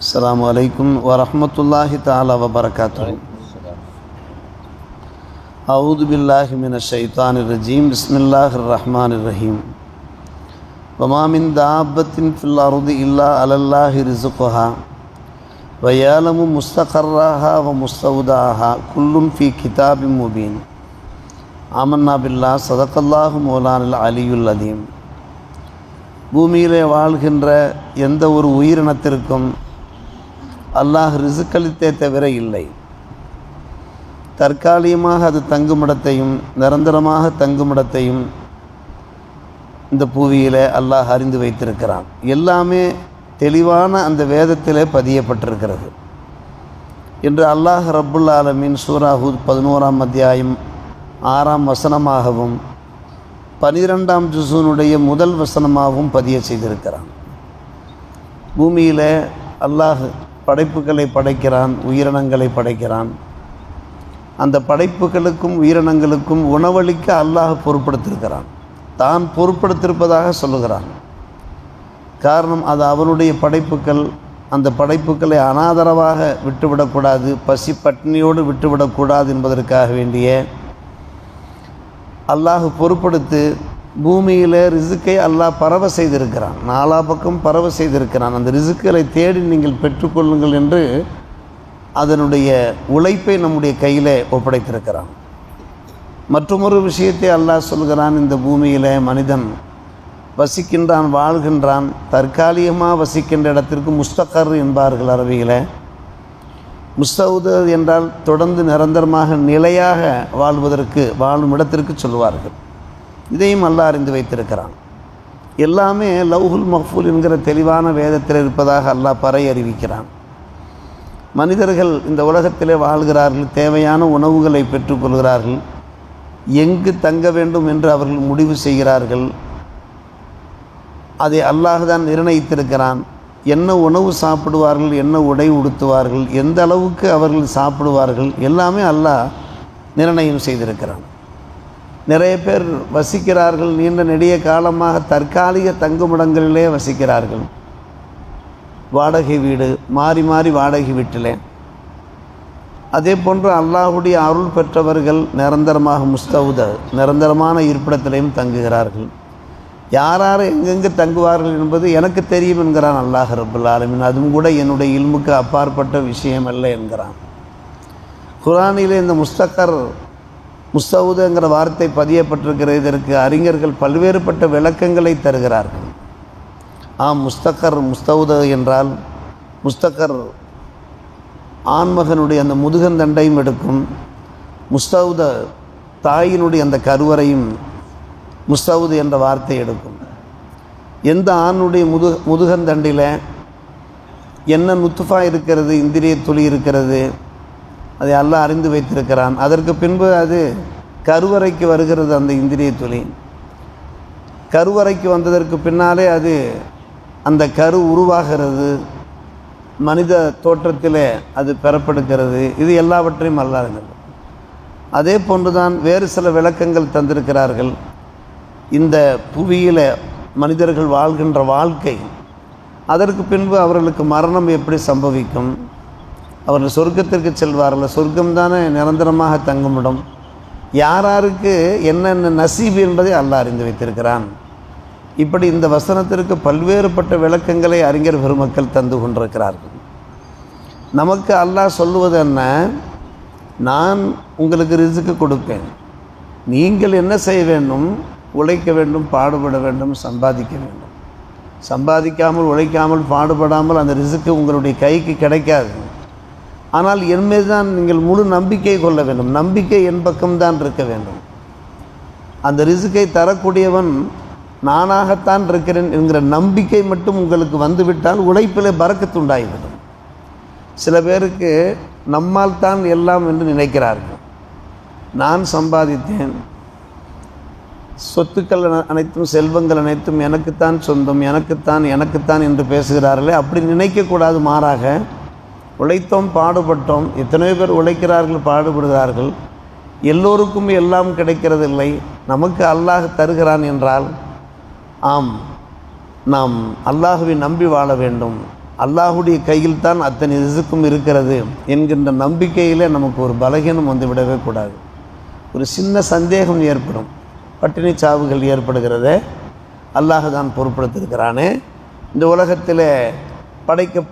அஸ்லாம் வலைக்கும் வரமத்துல்லாஹி தாலா வபரகாத்து அவுது பில்லாஹி மின ஷைத்தான் ரஜீம் பிஸ்மில்லாஹ் ரஹ்மான் ரஹீம் வமாமின் தாபத்தின் ஃபில் அருது இல்லா அலல்லாஹி ரிசுகுஹா வயாலமு முஸ்தகர்ராஹா வ முஸ்தவுதாஹா குல்லும் ஃபி கிதாபி முபீன் ஆமன்னா பில்லா சதக்கல்லாஹு மோலானில் அலியுல் அதீம் பூமியிலே வாழ்கின்ற எந்த ஒரு உயிரினத்திற்கும் அல்லாஹ் ரிசுக்களித்தே தவிர இல்லை. தற்காலிகமாக அது தங்குமிடத்தையும் நிரந்தரமாக தங்குமிடத்தையும் இந்த பூவியில் அல்லாஹ் அறிந்து வைத்திருக்கிறான். எல்லாமே தெளிவான அந்த வேதத்திலே பதியப்பட்டிருக்கிறது. என்று அல்லாஹ் ரப்புல் ஆலமின் சூராஹூத் பதினோராம் அத்தியாயம் ஆறாம் வசனமாகவும் பனிரெண்டாம் ஜுசூனுடைய முதல் வசனமாகவும் பதிய செய்திருக்கிறான். பூமியில் அல்லாஹ் படைப்புகளை படைக்கிறான் உயிரினங்களை படைக்கிறான். அந்த படைப்புகளுக்கும் உயிரினங்களுக்கும் உணவளிக்க அல்லாஹ் பொருட்படுத்தியிருக்கிறான் தான் பொருட்படுத்தியிருப்பதாக சொல்லுகிறான். காரணம் அது அவனுடைய படைப்புகள் அந்த படைப்புகளை அனாதரவாக விட்டுவிடக்கூடாது பசி பட்டினியோடு விட்டுவிடக்கூடாது என்பதற்காக வேண்டிய அல்லாஹ் பொருட்படுத்து பூமியில் ரிசுக்கை அல்லாஹ் பரவ செய்திருக்கிறான். நாலா பக்கம் பரவ செய்திருக்கிறான். அந்த ரிசுக்களை தேடி நீங்கள் பெற்றுக்கொள்ளுங்கள் என்று அதனுடைய உழைப்பை நம்முடைய கையில் ஒப்படைத்திருக்கிறான். மற்றொரு விஷயத்தை அல்லாஹ் சொல்கிறான் இந்த பூமியில் மனிதன் வசிக்கின்றான் வாழ்கின்றான் தற்காலிகமாக வசிக்கின்ற இடத்திற்கு முஸ்தகர் என்பார்கள் அரபியில் முஸ்தவுதர் என்றால் தொடர்ந்து நிரந்தரமாக நிலையாக வாழ்வதற்கு வாழும் இடத்திற்கு சொல்லுவார்கள். இதையும் அல்லாஹ் அறிந்து வைத்திருக்கிறான். எல்லாமே லவ்ஹுல் மஹ்ஃபூல் என்கிற தெளிவான வேதத்தில் இருப்பதாக அல்லாஹ் பறை அறிவிக்கிறான். மனிதர்கள் இந்த உலகத்திலே வாழ்கிறார்கள் தேவையான உணவுகளை பெற்றுக்கொள்கிறார்கள் எங்கு தங்க வேண்டும் என்று அவர்கள் முடிவு செய்கிறார்கள் அதை அல்லாஹ் தான் நிர்ணயித்திருக்கிறான். என்ன உணவு சாப்பிடுவார்கள் என்ன உடை உடுத்துவார்கள் எந்த அளவுக்கு அவர்கள் சாப்பிடுவார்கள் எல்லாமே அல்லாஹ் நிர்ணயம் செய்திருக்கிறான். நிறைய பேர் வசிக்கிறார்கள் நீண்ட நெடிய காலமாக தற்காலிக தங்குமிடங்களிலே வசிக்கிறார்கள். வாடகை வீடு மாறி மாறி வாடகை வீட்டிலே. அதே போன்று அல்லாஹுடைய அருள் பெற்றவர்கள் நிரந்தரமாக முஸ்தவுத நிரந்தரமான இருப்பிடத்திலையும் தங்குகிறார்கள். யார் யார் எங்கெங்கே தங்குவார்கள் என்பது எனக்கு தெரியும் என்கிறான் அல்லாஹ் ரபுல் ஆலமின். அதுவும் கூட என்னுடைய இல்முக்கு அப்பாற்பட்ட விஷயம் அல்ல என்கிறான். குரானிலே இந்த முஸ்தக்கர் முஸ்தவுதுங்கிற வார்த்தை பதியப்பட்டிருக்கிற இதற்கு அறிஞர்கள் பல்வேறுபட்ட விளக்கங்களை தருகிறார்கள். ஆம் முஸ்தகர் முஸ்தவுத என்றால் முஸ்தகர் ஆண்மகனுடைய அந்த முதுகந்தண்டையும் எடுக்கும். முஸ்தவுத தாயினுடைய அந்த கருவறையும் முஸ்தவுது என்ற வார்த்தை எடுக்கும். எந்த ஆணுடைய முது முதுகந்தண்டில் என்ன நுத்துஃபா இருக்கிறது இந்திரிய துளி இருக்கிறது அதை எல்லாம் அறிந்து வைத்திருக்கிறான். அதற்கு பின்பு அது கருவறைக்கு வருகிறது அந்த இந்திரிய துளி. கருவறைக்கு வந்ததற்கு பின்னாலே அது அந்த கரு உருவாகிறது. மனித தோற்றத்தில் அது பெறப்படுகிறது. இது எல்லாவற்றையும் அல்லாதது அதே போன்றுதான் வேறு சில விளக்கங்கள் தந்திருக்கிறார்கள். இந்த புவியில் மனிதர்கள் வாழ்கின்ற வாழ்க்கை அதற்கு பின்பு அவர்களுக்கு மரணம் எப்படி சம்பவிக்கும்? அவர்கள் சொர்க்கத்திற்கு செல்வார்கள். சொர்க்கம் தானே நிரந்தரமாக தங்குமிடம் யார் யாருக்கு என்னென்ன நசீப் என்பதை அல்லாஹ் அறிந்து வைத்திருக்கிறான். இப்படி இந்த வசனத்திற்கு பல்வேறுபட்ட விளக்கங்களை அறிஞர் பெருமக்கள் தந்து கொண்டிருக்கிறார்கள். நமக்கு அல்லாஹ் சொல்லுவது என்ன? நான் உங்களுக்கு ரிசுக்கு கொடுப்பேன். நீங்கள் என்ன செய்ய வேண்டும்? உழைக்க வேண்டும் பாடுபட வேண்டும் சம்பாதிக்க வேண்டும். சம்பாதிக்காமல் உழைக்காமல் பாடுபடாமல் அந்த ரிசுக்கு உங்களுடைய கைக்கு கிடைக்காது. ஆனால் என் மீது தான் நீங்கள் முழு நம்பிக்கை கொள்ள வேண்டும். நம்பிக்கை என் பக்கம்தான் இருக்க வேண்டும். அந்த ரிசுக்கை தரக்கூடியவன் நானாகத்தான் இருக்கிறேன் என்கிற நம்பிக்கை மட்டும் உங்களுக்கு வந்துவிட்டால் உழைப்பில் பறக்கத்துண்டாகிவிடும் சில பேருக்கு நம்மால் தான் எல்லாம் என்று நினைக்கிறார்கள். நான் சம்பாதித்தேன். சொத்துக்கள் அனைத்தும் செல்வங்கள் அனைத்தும் எனக்குத்தான் சொந்தம் எனக்குத்தான் எனக்குத்தான் என்று பேசுகிறார்களே அப்படி நினைக்கக்கூடாது மாறாக உழைத்தோம் பாடுபட்டோம். எத்தனையோ பேர் உழைக்கிறார்கள் பாடுபடுகிறார்கள். எல்லோருக்கும் எல்லாம் கிடைக்கிறதில்லை. நமக்கு அல்லாஹ் தருகிறான் என்றால் ஆம் நாம் அல்லாஹுவை நம்பி வாழ வேண்டும். அல்லாஹுடைய கையில் தான் அத்தனை ரிசுக்கும் இருக்கிறது என்கின்ற நம்பிக்கையில் நமக்கு ஒரு பலகீனம் வந்து விடவே கூடாது. ஒரு சின்ன சந்தேகம் ஏற்படும். பட்டினி சாவுகள் ஏற்படுகிறதே. அல்லாஹ் தான் பொருட்படுத்தியிருக்கிறானே இந்த உலகத்தில் படைக்க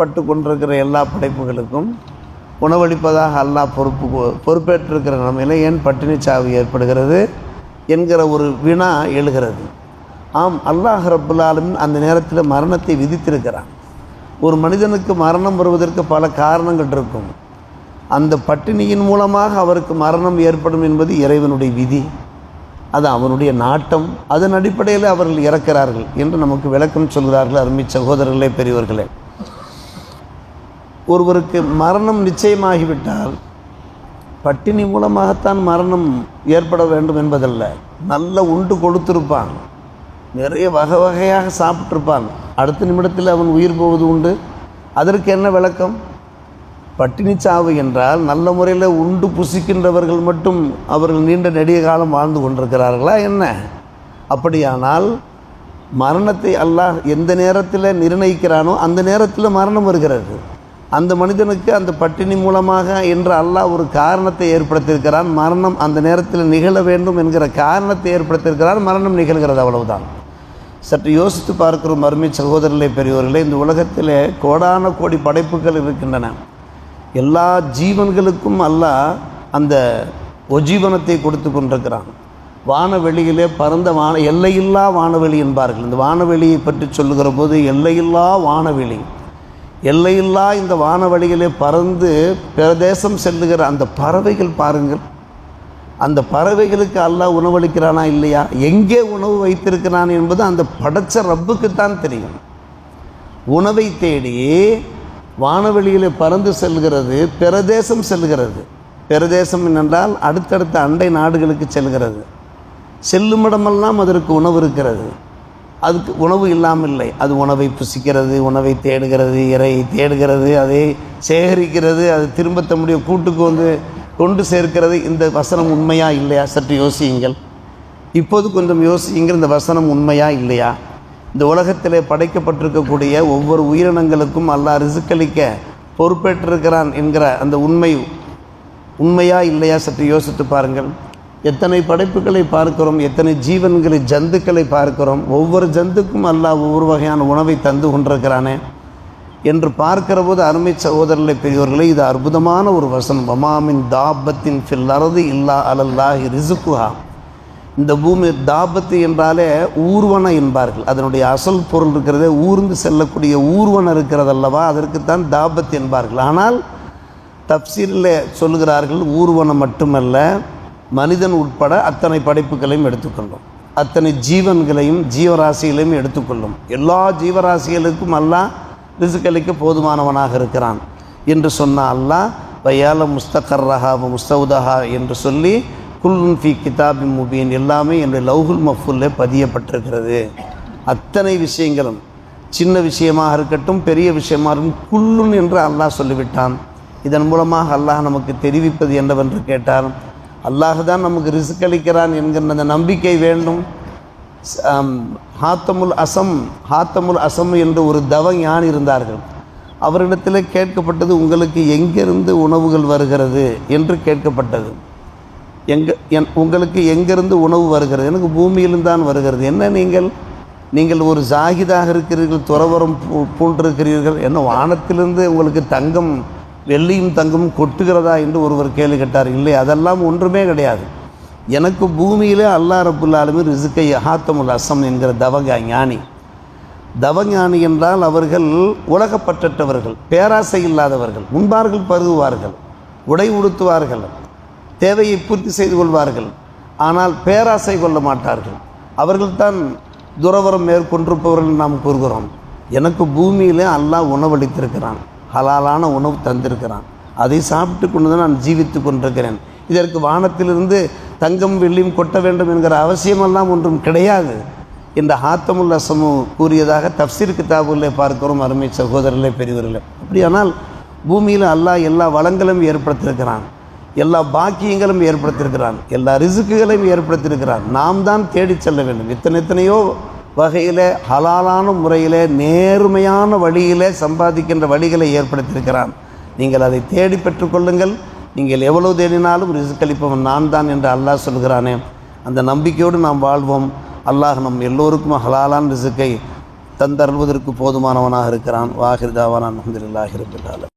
பட்டு கொண்டிருக்கிற எல்லா படைப்புகளுக்கும் உணவளிப்பதாக அல்லாஹ் பொறுப்பு பொறுப்பேற்றிருக்கிற நிலைமையில் ஏன் பட்டினி சாவு ஏற்படுகிறது என்கிற ஒரு வினா எழுகிறது. ஆம் அல்லாஹ் ரப்புல் அந்த நேரத்தில் மரணத்தை விதித்திருக்கிறான். ஒரு மனிதனுக்கு மரணம் வருவதற்கு பல காரணங்கள் இருக்கும். அந்த பட்டினியின் மூலமாக அவருக்கு மரணம் ஏற்படும் என்பது இறைவனுடைய விதி. அது அவனுடைய நாட்டம். அதன் அடிப்படையில் அவர்கள் இறக்கிறார்கள் என்று நமக்கு விளக்கம் சொல்கிறார்கள் அருமை சகோதரர்களே பெரியவர்களே ஒருவருக்கு மரணம் நிச்சயமாகிவிட்டால் பட்டினி மூலமாகத்தான் மரணம் ஏற்பட வேண்டும் என்பதல்ல. நல்ல உண்டு கொடுத்துருப்பான். நிறைய வகை வகையாக சாப்பிட்ருப்பாங்க அடுத்த நிமிடத்தில் அவன் உயிர் போவது உண்டு. அதற்கு என்ன விளக்கம்? பட்டினி சாவு என்றால் நல்ல முறையில் உண்டு புசிக்கின்றவர்கள் மட்டும் அவர்கள் நீண்ட நெடிய காலம் வாழ்ந்து கொண்டிருக்கிறார்களா என்ன? அப்படியானால் மரணத்தை அல்லாஹ் எந்த நேரத்தில் நிர்ணயிக்கிறானோ அந்த நேரத்தில் மரணம் வருகிறது. அந்த மனிதனுக்கு அந்த பட்டினி மூலமாக என்று அல்லாஹ் ஒரு காரணத்தை ஏற்படுத்தியிருக்கிறான். மரணம் அந்த நேரத்தில் நிகழ வேண்டும் என்கிற காரணத்தை ஏற்படுத்தியிருக்கிறான். மரணம் நிகழ்கிறது அவ்வளவுதான். சற்று யோசித்து பார்க்கிறோம் அருமை சகோதரர்களே பெரியவர்களே இந்த உலகத்தில் கோடான கோடி படைப்புகள் இருக்கின்றன. எல்லா ஜீவன்களுக்கும் அல்லாஹ் அந்த ஒஜீவனத்தை கொடுத்து கொண்டிருக்கிறான். வானவெளியிலே பரந்த வான எல்லையில்லா வானவெளி என்பார்கள். இந்த வானவெளியை பற்றி சொல்லுகிற போது எல்லையில்லா வானவெளி. எல்லையில்லா இந்த வானவெளியிலே பறந்து பிரதேசம் செல்லுகிற அந்த பறவைகள் பாருங்கள். அந்த பறவைகளுக்கு அல்லாஹ் உணவளிக்கிறானா இல்லையா? எங்கே உணவு வைத்திருக்கிறான் என்பது அந்த படைச்ச ரப்புக்குத்தான் தெரியும். உணவை தேடி வானவெளியில் பறந்து செல்கிறது பிரதேசம் செல்கிறது. பிரதேசம் என்னென்றால் அடுத்தடுத்த அண்டை நாடுகளுக்கு செல்கிறது. செல்லுமிடமெல்லாம் அதற்கு உணவு இருக்கிறது. அதுக்கு உணவு இல்லாமல் இல்லை அது உணவை புசிக்கிறது உணவை தேடுகிறது இறையை தேடுகிறது அதை சேகரிக்கிறது அது திரும்ப தம்முடைய கூட்டுக்கு வந்து கொண்டு சேர்க்கிறது. இந்த வசனம் உண்மையா இல்லையா? சற்று யோசியுங்கள். இப்போது கொஞ்சம் யோசியுங்கள் இந்த வசனம் உண்மையா இல்லையா? இந்த உலகத்தில் படைக்கப்பட்டிருக்கக்கூடிய ஒவ்வொரு உயிரினங்களுக்கும் அல்லா ரிசுக்களிக்க பொறுப்பேற்றிருக்கிறான் என்கிற அந்த உண்மை உண்மையா இல்லையா? சற்று யோசித்து பாருங்கள். எத்தனை படைப்புகளை பார்க்கிறோம் எத்தனை ஜீவன்களை ஜந்துக்களை பார்க்கிறோம் ஒவ்வொரு ஜந்துக்கும் அல்லாஹ் ஒவ்வொரு வகையான உணவை தந்து கொண்டிருக்கிறானே என்று பார்க்கிற போது அருமை சகோதரர்களை பெரியவர்களே இது அற்புதமான ஒரு வசனம். வமாமின் தாபத்தின் ஃபில் அரது இல்லா அலல்லாஹி ரிசுக்குஹா. இந்த பூமி தாபத்து என்றாலே ஊர்வன என்பார்கள். அதனுடைய அசல் பொருள் இருக்கிறதே ஊர்ந்து செல்லக்கூடிய ஊர்வன இருக்கிறதல்லவா? அதற்குத்தான் தாபத் என்பார்கள். ஆனால் தப்சீரில் சொல்லுகிறார்கள் ஊர்வனம் மட்டுமல்ல மனிதன் உட்பட அத்தனை படைப்புகளையும் எடுத்துக்கொள்ளும். அத்தனை ஜீவன்களையும் ஜீவராசிகளையும் எடுத்துக்கொள்ளும். எல்லா ஜீவராசிகளுக்கும் அல்லாஹ் ரிசுக்களிக்க போதுமானவனாக இருக்கிறான் என்று சொன்ன அல்லாஹ் வயால முஸ்தகர்ரஹா முஸ்தவுதஹா என்று சொல்லி குல்லுன் ஃபி கிதாபி முபீன் எல்லாமே என்னுடைய லவ்ஹுல் மஃபுல்ல பதியப்பட்டிருக்கிறது. அத்தனை விஷயங்களும் சின்ன விஷயமாக இருக்கட்டும் பெரிய விஷயமாக இருக்கட்டும் குல்லுன் என்று அல்லாஹ் சொல்லிவிட்டான். இதன் மூலமாக அல்லாஹ் நமக்கு தெரிவிப்பது என்னவென்று கேட்டால் அல்லாஹ் தான் நமக்கு ரிஸ்க் அளிக்கிறான் என்கிற அந்த நம்பிக்கை வேண்டும். ஹாத்தமுல் அசம் ஹாத்தமுல் அசம் என்று ஒரு தவ ஞானி இருந்தார்கள். அவரிடத்தில் கேட்கப்பட்டது உங்களுக்கு எங்கிருந்து உணவுகள் வருகிறது? என்று கேட்கப்பட்டது. எங்க என் உங்களுக்கு எங்கிருந்து உணவு வருகிறது? எனக்கு பூமியிலிருந்து தான் வருகிறது. என்ன நீங்கள் நீங்கள் ஒரு ஜாகிதாக இருக்கிறீர்கள் துறவரம் பூ பூண்டிருக்கிறீர்கள்? என்ன வானத்திலிருந்து உங்களுக்கு தங்கம் வெள்ளியும் தங்கமும் கொட்டுகிறதா என்று ஒருவர் கேள்வி கேட்டார். இல்லை அதெல்லாம் ஒன்றுமே கிடையாது. எனக்கு பூமியிலே அல்லா ரப்புல் ரிசுக்கை ஹாத்தமுல் அசம் என்கிற தவக ஞானி. தவஞானி என்றால் அவர்கள் உலகப்பட்டவர்கள் பேராசை இல்லாதவர்கள் உண்பார்கள் பருகுவார்கள் உடை உடுத்துவார்கள் தேவையை பூர்த்தி செய்து கொள்வார்கள் ஆனால் பேராசை கொள்ள மாட்டார்கள். அவர்கள்தான் துறவரம் மேற்கொண்டிருப்பவர்கள் நாம் கூறுகிறோம். எனக்கு பூமியிலே அல்லாஹ் உணவளித்திருக்கிறான். ஹலாலான உணவு தந்திருக்கிறான். அதை சாப்பிட்டு கொண்டு தான் நான் ஜீவித்து கொண்டிருக்கிறேன். இதற்கு வானத்திலிருந்து தங்கம் வெள்ளியும் கொட்ட வேண்டும் என்கிற அவசியமெல்லாம் ஒன்றும் கிடையாது இந்த ஹாத்தமுல் அசமு கூறியதாக தப்சீர் கிதாபுல்லே பார்க்கிறோம் அருமை சகோதரர்களே பெரியவர்களே. அப்படியானால் பூமியில் அல்லாஹ் எல்லா வளங்களும் ஏற்படுத்தியிருக்கிறான். எல்லா பாக்கியங்களும் ஏற்படுத்தியிருக்கிறான். எல்லா ரிசுக்குகளையும் ஏற்படுத்தியிருக்கிறான். நாம் தான் தேடிச் செல்ல வேண்டும். இத்தனை எத்தனையோ வகையில் ஹலாலான முறையில் நேர்மையான வழியில் சம்பாதிக்கின்ற வழிகளை ஏற்படுத்தியிருக்கிறான். நீங்கள் அதை தேடி பெற்றுக்கொள்ளுங்கள். நீங்கள் எவ்வளவு தேடினாலும் ரிசுக்களிப்பவன் நான் தான் என்று அல்லாஹ் சொல்கிறானே. அந்த நம்பிக்கையோடு நாம் வாழ்வோம். அல்லாஹ் நம் எல்லோருக்கும் ஹலாலான ரிசுக்கை தந்தருள்வதற்கு போதுமானவனாக இருக்கிறான். வாஹிர் தாவான்